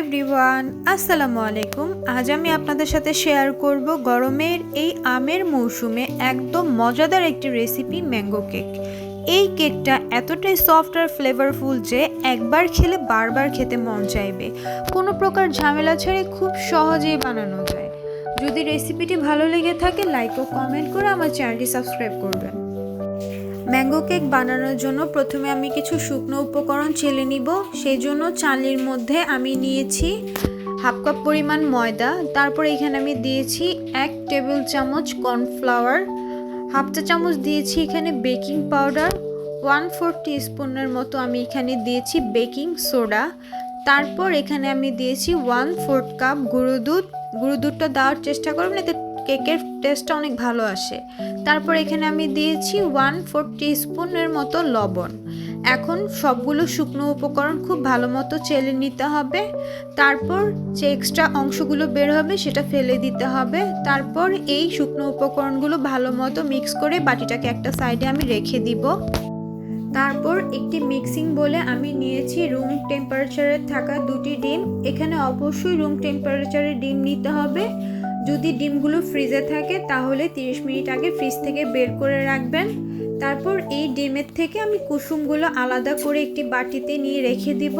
Everyone, আসসালামু আলাইকুম। আজ আমি আপনাদের সাথে শেয়ার করব গরমের এই আমের মৌসুমে একদম মজাদার একটি রেসিপি ম্যাঙ্গো কেক এই কেকটা এতটাই সফট আর ফ্লেভারফুল যে একবার খেলে বারবার খেতে মন চাইবে। কোনো প্রকার ঝামেলা ছাড়াই খুব সহজেই বানানো যায়। যদি রেসিপিটি ভালো লেগে থাকে লাইক ও কমেন্ট করে আমার চ্যানেলটি সাবস্ক্রাইব করবেন। ম্যাঙ্গো কেক বানানোর জন্য প্রথমে আমি কিছু শুকনো উপকরণ চেলে নিব। সেই জন্য চালির মধ্যে আমি নিয়েছি হাফ কাপ পরিমাণ ময়দা। তারপর এখানে আমি দিয়েছি এক টেবিল চামচ কর্নফ্লাওয়ার। হাফ চা চামচ দিয়েছি এখানে বেকিং পাউডার। ওয়ান ফোর টিস্পুনের মতো আমি এখানে দিয়েছি বেকিং সোডা। তারপর এখানে আমি দিয়েছি ওয়ান ফোর্থ কাপ গুঁড়ো দুধ। গুঁড়ো দুধটা দেওয়ার চেষ্টা করবেন, এতে কেকের টেস্টটা অনেক ভালো আসে। তারপর এখানে আমি দিয়েছি ওয়ান ফোর স্পুনের মতো লবণ। এখন সবগুলো শুকনো উপকরণ খুব ভালো মতো চেলে নিতে হবে। তারপর যে এক্সট্রা অংশগুলো বের হবে সেটা ফেলে দিতে হবে। তারপর এই শুকনো উপকরণগুলো ভালো মতো মিক্স করে বাটিটাকে একটা সাইডে আমি রেখে দিব। তারপর একটি মিক্সিং বলে আমি নিয়েছি রুম টেম্পারেচারে থাকা দুটি ডিম। এখানে অবশ্যই রুম টেম্পারেচারে ডিম নিতে হবে। যদি ডিমগুলো ফ্রিজে থাকে, তাহলে 30 মিনিট আগে ফ্রিজ থেকে বের করে রাখবেন। তারপর এই ডিমের থেকে আমি কুসুমগুলো আলাদা করে একটি বাটিতে নিয়ে রেখে দিব।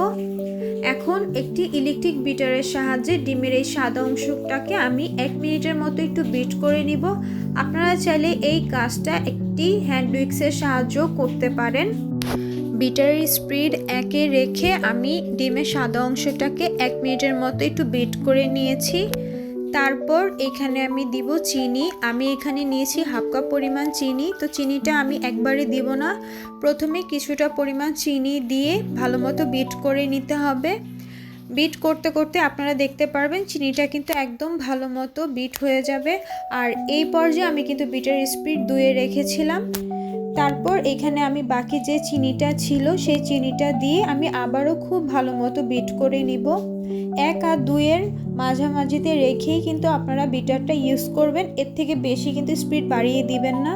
এখন একটি ইলেকট্রিক বিটারের সাহায্যে ডিমের এই সাদা অংশটাকে আমি এক মিনিটের মতো একটু বিট করে নিব। আপনারা চাইলে এই কাজটা একটি হ্যান্ড উইক্সের সাহায্য করতে পারেন। বিটারের স্পিড একে রেখে আমি ডিমের সাদা অংশটাকে এক মিনিটের মতো একটু বিট করে নিয়েছি। তারপর এখানে আমি দিব চিনি। আমি এখানে নিয়েছি হাফ কাপ পরিমাণ চিনি। তো চিনিটা আমি একবারে দিব না। প্রথমে কিছুটা পরিমাণ চিনি দিয়ে ভালো মতো বিট করে নিতে হবে। বিট করতে করতে আপনারা দেখতে পারবেন, চিনিটা কিন্তু একদম ভালো মতো বিট হয়ে যাবে। আর এই পর্যায়ে আমি কিন্তু বিটের স্পিড দুয়ে রেখেছিলাম। তারপর এখানে আমি বাকি যে চিনিটা ছিল, সেই চিনিটা দিয়ে আমি আবারও খুব ভালো মতো বিট করে নিব। এক আর দুইয়ের মাঝামাঝিতে রেখেই কিন্তু আপনারা বিটারটা ইউজ করবেন। এর থেকে বেশি কিন্তু স্পিড বাড়িয়ে দিবেন না।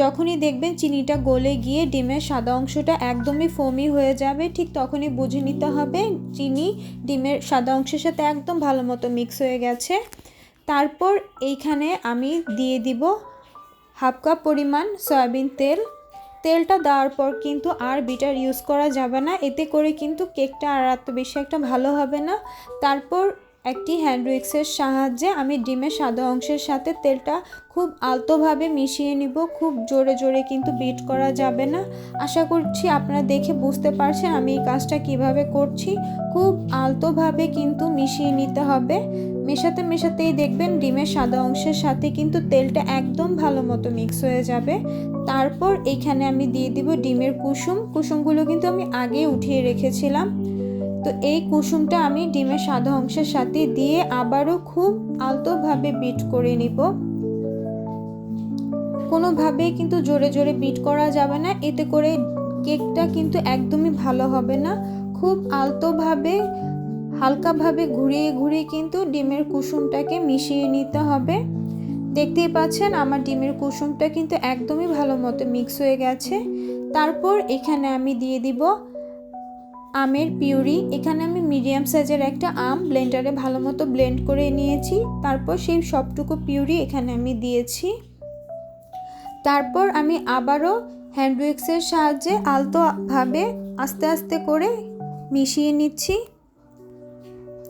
যখনই দেখবেন চিনিটা গলে গিয়ে ডিমের সাদা অংশটা একদমই ফোমি হয়ে যাবে, ঠিক তখনই বুঝে নিতে হবে চিনি ডিমের সাদা অংশের সাথে একদম ভালো মতো মিক্স হয়ে গেছে। তারপর এইখানে আমি দিয়ে দিব হাফ কাপ পরিমাণ সয়াবিন তেল। তেলটা দেওয়ার পর কিন্তু আর বিটার ইউজ করা যাবে না। এতে করে কিন্তু কেকটা আর এত বেশি একটা ভালো হবে না। তারপর একটি হ্যান্ড উইক্সের সাহায্যে আমি ডিমের সাদা অংশের সাথে তেলটা খুব আলতোভাবে মিশিয়ে নিব। খুব জোরে জোরে কিন্তু বিট করা যাবে না। আশা করছি আপনারা দেখে বুঝতে পারছেন আমি এই কাজটা কীভাবে করছি। খুব আলতোভাবে কিন্তু মিশিয়ে নিতে হবে। মেশাতে মেশাতেই দেখবেন ডিমের সাদা অংশের সাথে কিন্তু তেলটা একদম ভালো মতো মিক্স হয়ে যাবে। তারপর এইখানে আমি দিয়ে দিব ডিমের কুসুম। কুসুমগুলো কিন্তু আমি আগে উঠিয়ে রেখেছিলাম। তো এই কুসুমটা আমি ডিমের সাদা অংশের সাথে দিয়ে আবারও খুব আলতোভাবে বিট করে নিব। কোনোভাবেই কিন্তু জোরে জোরে বিট করা যাবে না, এতে করে কেকটা কিন্তু একদমই ভালো হবে না। খুব আলতোভাবে, হালকাভাবে ঘুরিয়ে ঘুরিয়ে কিন্তু ডিমের কুসুমটাকে মিশিয়ে নিতে হবে। দেখতেই পাচ্ছেন আমার ডিমের কুসুমটা কিন্তু একদমই ভালো মতো মিক্স হয়ে গেছে। তারপর এখানে আমি দিয়ে দিব আমের পিউরি, এখানে আমি মিডিয়াম সাইজের একটা আম ব্লেন্ডারে ভালো মতো ব্লেন্ড করে নিয়েছি। তারপর সেই সবটুকু পিউরি এখানে আমি দিয়েছি। তারপর আমি আবারও হ্যান্ড উইক্সের সাহায্যে আলতোভাবে আস্তে আস্তে করে মিশিয়ে নিচ্ছি।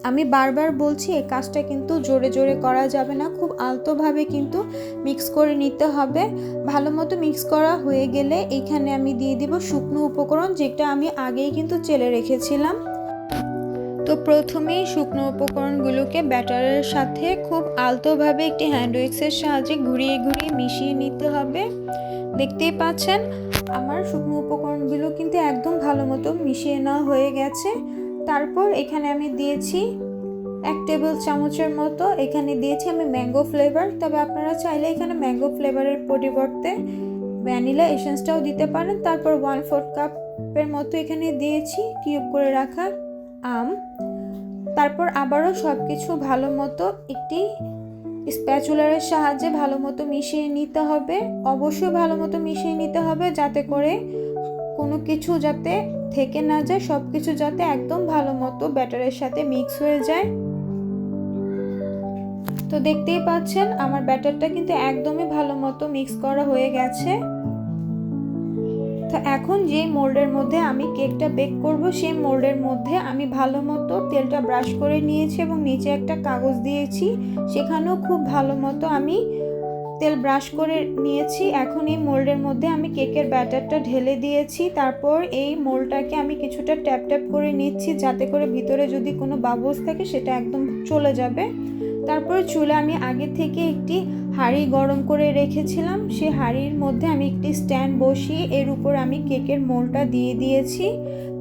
আমি বারবার বলছি, এই কাজটা কিন্তু জোরে জোরে করা যাবে না। খুব আলতোভাবে কিন্তু মিক্স করে নিতে হবে। ভালো মতো মিক্স করা হয়ে গেলে এইখানে আমি দিয়ে দিব শুকনো উপকরণ, যেটা আমি আগেই কিন্তু চেলে রেখেছিলাম। তো প্রথমেই শুকনো উপকরণগুলোকে ব্যাটারের সাথে খুব আলতোভাবে একটি হ্যান্ড সাহায্যে ঘুরিয়ে ঘুরিয়ে মিশিয়ে নিতে হবে। দেখতেই পাচ্ছেন, আমার শুকনো উপকরণগুলো কিন্তু একদম ভালো মতো মিশিয়ে নেওয়া হয়ে গেছে। তারপর এখানে আমি দিয়েছি এক টেবিল চামচের মতো। এখানে দিয়েছি আমি ম্যাঙ্গো ফ্লেভার। তবে আপনারা চাইলে এখানে ম্যাঙ্গো ফ্লেভারের পরিবর্তে ভ্যানিলা এসেন্সটাও দিতে পারেন। তারপর ওয়ান ফোর্থ কাপের মতো এখানে দিয়েছি কিউব করে রাখা আম। তারপর আবারও সব কিছু ভালো মতো একটি স্প্যাচুলারের সাহায্যে ভালো মতো মিশিয়ে নিতে হবে। অবশ্যই ভালো মতো মিশিয়ে নিতে হবে যাতে করে কোনো কিছু যাতে থেকে না যায়, সব কিছু যাতে একদম ভালো মতো ব্যাটারের সাথে মিক্স হয়ে যায়। তো দেখতেই পাচ্ছেন, আমার ব্যাটারটা কিন্তু একদমই ভালো মতো মিক্স করা হয়ে গেছে। তো এখন যে মোল্ডের মধ্যে আমি কেকটা বেক করব, সেই মোল্ডের মধ্যে আমি ভালো মতো তেলটা ব্রাশ করে নিয়েছি এবং নিচে একটা কাগজ দিয়েছি। সেখানেও খুব ভালো মতো আমি তেল ব্রাশ করে নিয়েছি। এখন এই মোল্ডের মধ্যে আমি কেকের ব্যাটারটা ঢেলে দিয়েছি। তারপর এই মোল্ডটাকে আমি কিছুটা ট্যাপ ট্যাপ করে নিচ্ছি যাতে করে ভিতরে যদি কোনো বাবলস থাকে সেটা একদম চলে যাবে। তারপর চুলে আমি আগে থেকে একটি হাঁড়ি গরম করে রেখেছিলাম। সে হাঁড়ির মধ্যে আমি একটি স্ট্যান্ড বসিয়ে এর উপর আমি কেকের মোলটা দিয়ে দিয়েছি।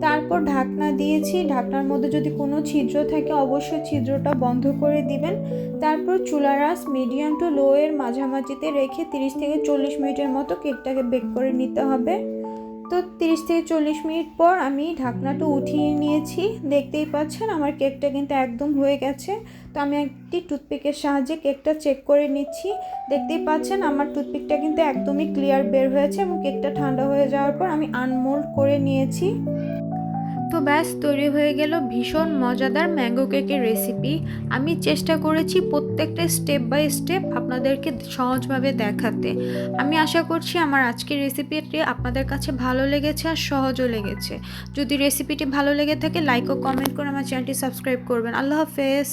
তারপর ঢাকনা দিয়েছি। ঢাকনার মধ্যে যদি কোনো ছিদ্র থাকে অবশ্যই ছিদ্রটা বন্ধ করে দিবেন। তারপর চুলা রাস মিডিয়াম টু লোয়ের মাঝামাঝিতে রেখে তিরিশ থেকে চল্লিশ মিনিটের মতো কেকটাকে বেক করে নিতে হবে। তো তিরিশ থেকে চল্লিশ মিনিট পর আমি ঢাকনাটা উঠিয়ে নিয়েছি। দেখতেই পাচ্ছেন আমার কেকটা কিন্তু একদম হয়ে গেছে। তো আমি একটি টুথপিকের সাহায্যে কেকটা চেক করে নিচ্ছি। দেখতেই পাচ্ছেন আমার টুথপিকটা কিন্তু একদমই ক্লিয়ার বের হয়েছে এবং কেকটা ঠান্ডা হয়ে যাওয়ার পর আমি আনমোল্ড করে নিয়েছি। ব্যাস, তৈরি হয়ে গেল ভীষণ মজাদার ম্যাঙ্গো কেকের রেসিপি আমি চেষ্টা করেছি প্রত্যেকটা স্টেপ বাই স্টেপ আপনাদেরকে সহজভাবে দেখাতে। আমি আশা করছি আমার আজকের রেসিপিটি আপনাদের কাছে ভালো লেগেছে আর সহজও লেগেছে। যদি রেসিপিটি ভালো লেগে থাকে লাইক ও কমেন্ট করে আমার চ্যানেলটি সাবস্ক্রাইব করবেন। আল্লাহ হাফেজ।